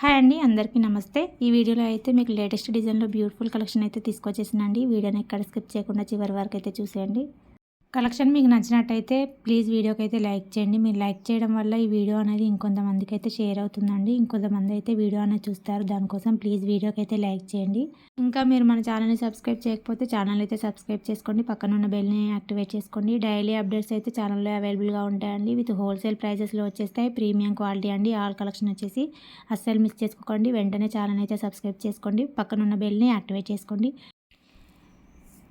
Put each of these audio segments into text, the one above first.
Hi అండి అందరికీ నమస్తే. ఈ వీడియోలో అయితే మీకు లేటెస్ట్ డిజైన్లో బ్యూటిఫుల్ కలెక్షన్ అయితే తీసుకొచ్చేసినండి. వీడియోని ఎక్కడ స్కిప్ చేయకుండా చివరి వరకు అయితే చూసేయండి. కలెక్షన్ మీకు నచ్చినట్టయితే ప్లీజ్ వీడియోకి అయితే లైక్ చేయండి. మీరు లైక్ చేయడం వల్ల ఈ వీడియో అనేది ఇంకొంతమందికి అయితే షేర్ అవుతుందండి. ఇంకొంతమంది అయితే వీడియో అనేది చూస్తారు. దానికోసం ప్లీజ్ వీడియోకి అయితే లైక్ చేయండి. ఇంకా మీరు మన ఛానల్ని సబ్స్క్రైబ్ చేయకపోతే ఛానల్ అయితే సబ్స్క్రైబ్ చేసుకోండి. పక్కన ఉన్న బెల్ని యాక్టివేట్ చేసుకోండి. డైలీ అప్డేట్స్ అయితే ఛానల్లో అవైలబుల్గా ఉంటాయండి. విత్ హోల్సేల్ ప్రైజెస్లో వచ్చేస్తాయి. ప్రీమియం క్వాలిటీ అండి. ఆల్ కలెక్షన్ వచ్చేసి అస్సలు మిస్ చేసుకోకండి. వెంటనే ఛానల్ అయితే సబ్స్క్రైబ్ చేసుకోండి. పక్కన ఉన్న బెల్ని యాక్టివేట్ చేసుకోండి.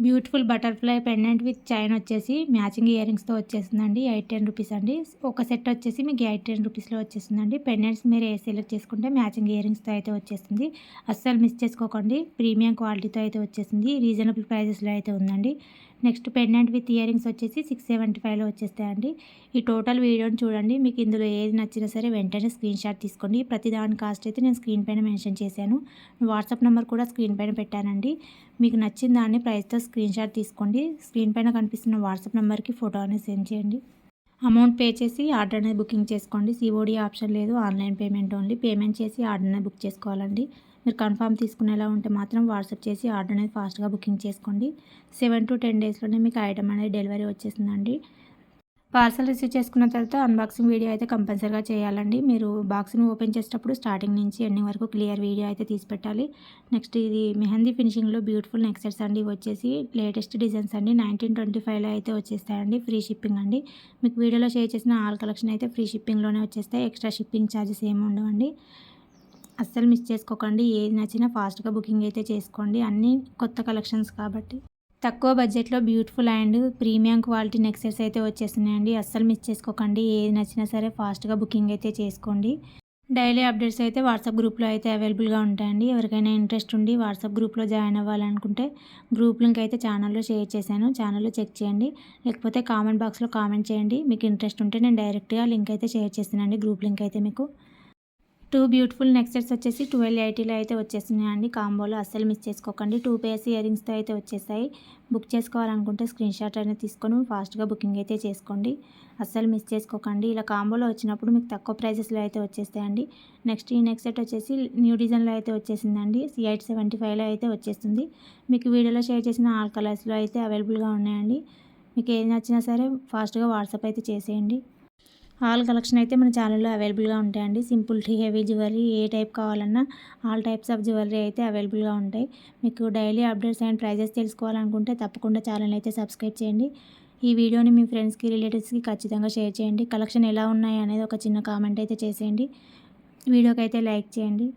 Beautiful butterfly pendant with chain వచ్చేసి మ్యాచింగ్ ఇయర్ రింగ్స్తో వచ్చేసిందండి ఎయిట్ టెన్ రూపీస్ అండి. ఒక సెట్ వచ్చేసి మీకు ఎయిట్ టెన్ రూపీస్లో వచ్చేసిందండి పెండెంట్స్ మీరు ఏ సెలెక్ట్ చేసుకుంటే మ్యాచింగ్ ఇయర్ రింగ్స్తో అయితే వచ్చేస్తుంది. అస్సలు మిస్ చేసుకోకండి ప్రీమియం క్వాలిటీతో అయితే వచ్చేసింది రీజనబుల్ ప్రైజెస్లో అయితే ఉందండి. Next pendant with ear rings వచ్చేసి సిక్స్ సెవెంటీ ఫైవ్లో వచ్చేస్తాయండి. ఈ టోటల్ వీడియోని చూడండి మీకు ఇందులో ఏది నచ్చినా సరే వెంటనే స్క్రీన్ షాట్ తీసుకోండి. ప్రతి దాని కాస్ట్ అయితే నేను స్క్రీన్ పైన మెన్షన్ చేశాను. వాట్సాప్ నెంబర్ కూడా స్క్రీన్ పైన పెట్టానండి. మీకు నచ్చిన దాన్ని ప్రైస్తో స్క్రీన్ షాట్ తీసుకోండి. స్క్రీన్ పైన కనిపిస్తున్న వాట్సాప్ నెంబర్కి ఫోటో అనేది సెండ్ చేయండి. అమౌంట్ పే చేసి ఆర్డర్ అనేది బుకింగ్ చేసుకోండి. సిఓడి ఆప్షన్ లేదు ఆన్లైన్ పేమెంట్ ఓన్లీ పేమెంట్ చేసి ఆర్డర్ అనేది బుక్ చేసుకోవాలండి. మీరు కన్ఫామ్ తీసుకునేలా ఉంటే మాత్రం వాట్సాప్ చేసి ఆర్డర్ అనేది ఫాస్ట్గా బుకింగ్ చేసుకోండి. సెవెన్ టు టెన్ డేస్లోనే మీకు ఐటమ్ అనేది డెలివరీ వచ్చేసిందండి పార్సల్ రిసీవ్ చేసుకున్న తర్వాత అన్బాక్సింగ్ వీడియో అయితే కంపల్సరీగా చేయాలండి. మీరు బాక్స్ని ఓపెన్ చేసేటప్పుడు స్టార్టింగ్ నుంచి ఎండింగ్ వరకు క్లియర్ వీడియో అయితే తీసి పెట్టాలి. నెక్స్ట్ ఇది మెహందీ ఫినిషింగ్లో బ్యూటిఫుల్ నెక్సెట్స్ అండి. వచ్చేసి లేటెస్ట్ డిజైన్స్ అండి. నైన్టీన్ ట్వంటీ ఫైవ్లో అయితే వచ్చేస్తాయండి. ఫ్రీ షిప్పింగ్ అండి. మీకు వీడియోలో షేర్ చేసిన ఆల్ కలెక్షన్ అయితే ఫ్రీ షిప్పింగ్లోనే వచ్చేస్తాయి. ఎక్స్ట్రా షిప్పింగ్ ఛార్జెస్ ఏమి ఉండవండి. అస్సలు మిస్ చేసుకోకండి. ఏది నచ్చినా ఫాస్ట్గా బుకింగ్ అయితే చేసుకోండి. అన్నీ కొత్త కలెక్షన్స్ కాబట్టి. తక్కువ బడ్జెట్లో beautiful and premium quality neck sets అయితే వచ్చేస్తున్నాయండి. అస్సలు మిస్ చేసుకోకండి. ఏది నచ్చినా సరే ఫాస్ట్గా బుకింగ్ అయితే చేసుకోండి. డైలీ అప్డేట్స్ అయితే వాట్సాప్ గ్రూప్లో అయితే అవైలబుల్గా ఉంటాయండి. ఎవరికైనా ఇంట్రెస్ట్ ఉండి వాట్సాప్ గ్రూప్లో జాయిన్ అవ్వాలనుకుంటే గ్రూప్ లింక్ అయితే ఛానల్లో షేర్ చేశాను. ఛానల్లో చెక్ చేయండి. లేకపోతే కామెంట్ బాక్స్లో కామెంట్ చేయండి. మీకు ఇంట్రెస్ట్ ఉంటే నేను డైరెక్ట్గా లింక్ అయితే షేర్ చేస్తానండి గ్రూప్ లింక్ అయితే మీకు. టూ బ్యూటిఫుల్ నెక్సెట్స్ వచ్చేసి ట్వెల్వ్ ఎయిటీలో అయితే వచ్చేసినాయండి కాంబోలో అస్సలు మిస్ చేసుకోకండి. టూ పేర్స్ ఇయరింగ్స్తో అయితే వచ్చేసాయి. బుక్ చేసుకోవాలనుకుంటే స్క్రీన్ షాట్ అయినా తీసుకొని ఫాస్ట్గా బుకింగ్ అయితే చేసుకోండి. అస్సలు మిస్ చేసుకోకండి. ఇలా కాంబోలో వచ్చినప్పుడు మీకు తక్కువ ప్రైజెస్లో అయితే వచ్చేస్తాయండి. నెక్స్ట్ ఈ నెక్స్ట్ సెట్ వచ్చేసి న్యూ డిజైన్లో అయితే వచ్చేసిందండి. ఎయిట్ సెవెంటీ ఫైవ్లో అయితే వచ్చేస్తుంది. మీకు వీడియోలో షేర్ చేసిన ఆల్ కలర్స్లో అయితే అవైలబుల్గా ఉన్నాయండి. మీకు ఏది నచ్చినా సరే ఫాస్ట్గా వాట్సాప్ అయితే చేసేయండి. ఆల్ కలెక్షన్ అయితే మన ఛానల్లో అవైలబుల్గా ఉంటాయండి. సింపుల్ టీ హెవీ జ్యువెలరీ ఏ టైప్ కావాలన్నా ఆల్ టైప్స్ ఆఫ్ జ్యువెలరీ అయితే అవైలబుల్గా ఉంటాయి. మీకు డైలీ అప్డేట్స్ అండ్ ప్రైజెస్ తెలుసుకోవాలనుకుంటే తప్పకుండా ఛానల్ అయితే సబ్స్క్రైబ్ చేయండి. ఈ వీడియోని మీ ఫ్రెండ్స్కి రిలేటివ్స్కి ఖచ్చితంగా షేర్ చేయండి. కలెక్షన్ ఎలా ఉన్నాయి అనేది ఒక చిన్న కామెంట్ అయితే చేసేయండి. వీడియోకి అయితే లైక్ చేయండి.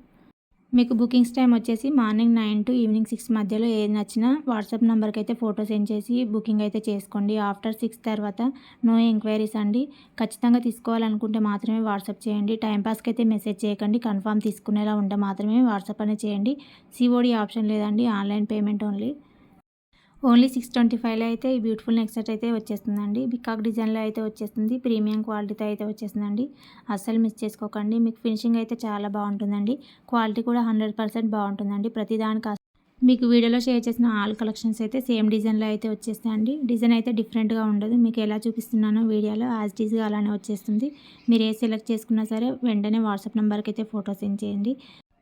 మీకు బుకింగ్స్ టైం వచ్చేసి morning nine to evening six మధ్యలో ఏది నచ్చినా వాట్సాప్ నెంబర్కి అయితే ఫోటో సెండ్ చేసి బుకింగ్ అయితే చేసుకోండి. ఆఫ్టర్ సిక్స్ తర్వాత నో ఎంక్వైరీస్ అండి. ఖచ్చితంగా తీసుకోవాలనుకుంటే మాత్రమే వాట్సాప్ చేయండి. టైంపాస్కి అయితే మెసేజ్ చేయకండి. కన్ఫామ్ తీసుకునేలా ఉంటే మాత్రమే వాట్సాప్ అనేది చేయండి. సిఓడి ఆప్షన్ లేదండి. Online payment only. Only six twenty ఫైవ్లో అయితే ఈ బ్యూటిఫుల్ నెక్ సెట్ అయితే వచ్చేస్తుందండి. బికాక్ డిజైన్లో అయితే వచ్చేస్తుంది. ప్రీమియం క్వాలిటీతో అయితే వచ్చేస్తుందండి. అస్సలు మిస్ చేసుకోకండి. మీకు ఫినిషింగ్ అయితే చాలా బాగుంటుందండి. క్వాలిటీ కూడా హండ్రెడ్ పర్సెంట్ బాగుంటుందండి. ప్రతిదానికి మీకు వీడియోలో షేర్ చేసిన ఆల్ కలెక్షన్స్ అయితే సేమ్ డిజైన్లో అయితే వచ్చేస్తాయండి. డిజైన్ అయితే డిఫరెంట్గా ఉండదు. మీకు ఎలా చూపిస్తున్నానో వీడియోలో యాజ్ డీజ్గా అలానే వచ్చేస్తుంది. మీరు ఏ సెలెక్ట్ చేసుకున్నా సరే వెంటనే వాట్సాప్ నెంబర్కి అయితే ఫోటో సెండ్ చేయండి.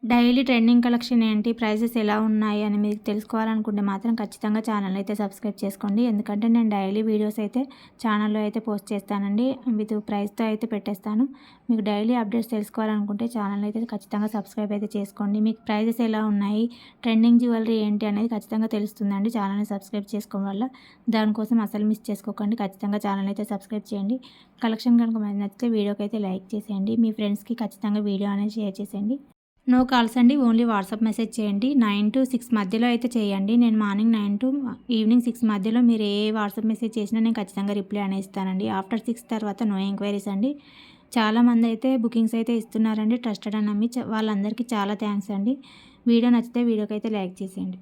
డైలీ ట్రెండింగ్ కలెక్షన్ ఏంటి? ప్రైజెస్ ఎలా ఉన్నాయి అని మీకు తెలుసుకోవాలనుకుంటే మాత్రం ఖచ్చితంగా ఛానల్ అయితే సబ్స్క్రైబ్ చేసుకోండి. ఎందుకంటే నేను డైలీ వీడియోస్ అయితే ఛానల్లో అయితే పోస్ట్ చేస్తానండి. విత్ ప్రైస్తో అయితే పెట్టేస్తాను. మీకు డైలీ అప్డేట్స్ తెలుసుకోవాలనుకుంటే ఛానల్ అయితే ఖచ్చితంగా సబ్స్క్రైబ్ అయితే చేసుకోండి. మీకు ప్రైజెస్ ఎలా ఉన్నాయి? ట్రెండింగ్ జ్యువెలరీ ఏంటి అనేది ఖచ్చితంగా తెలుస్తుందండి. ఛానల్ని సబ్స్క్రైబ్ చేసుకోవడం వల్ల దానికోసం అసలు మిస్ చేసుకోకండి. ఖచ్చితంగా ఛానల్ అయితే సబ్స్క్రైబ్ చేయండి. కలెక్షన్ కనుక నచ్చితే వీడియోకి అయితే లైక్ చేసేయండి. మీ ఫ్రెండ్స్కి ఖచ్చితంగా వీడియో అనేది షేర్ చేసేయండి. నో కాల్స్ అండి ఓన్లీ వాట్సాప్ మెసేజ్ చేయండి. నైన్ టు సిక్స్ మధ్యలో అయితే చేయండి. నేను morning nine to evening six మధ్యలో మీరు ఏ వాట్సాప్ మెసేజ్ చేసినా నేను ఖచ్చితంగా రిప్లై అనే ఇస్తానండి ఆఫ్టర్ సిక్స్ తర్వాత నో ఎంక్వైరీస్ అండి. చాలామంది అయితే బుకింగ్స్ అయితే ఇస్తున్నారండి ట్రస్టెడ్ అని నమ్మి వాళ్ళందరికీ చాలా థ్యాంక్స్ అండి. వీడియో నచ్చితే వీడియోకి అయితే లైక్ చేసేయండి.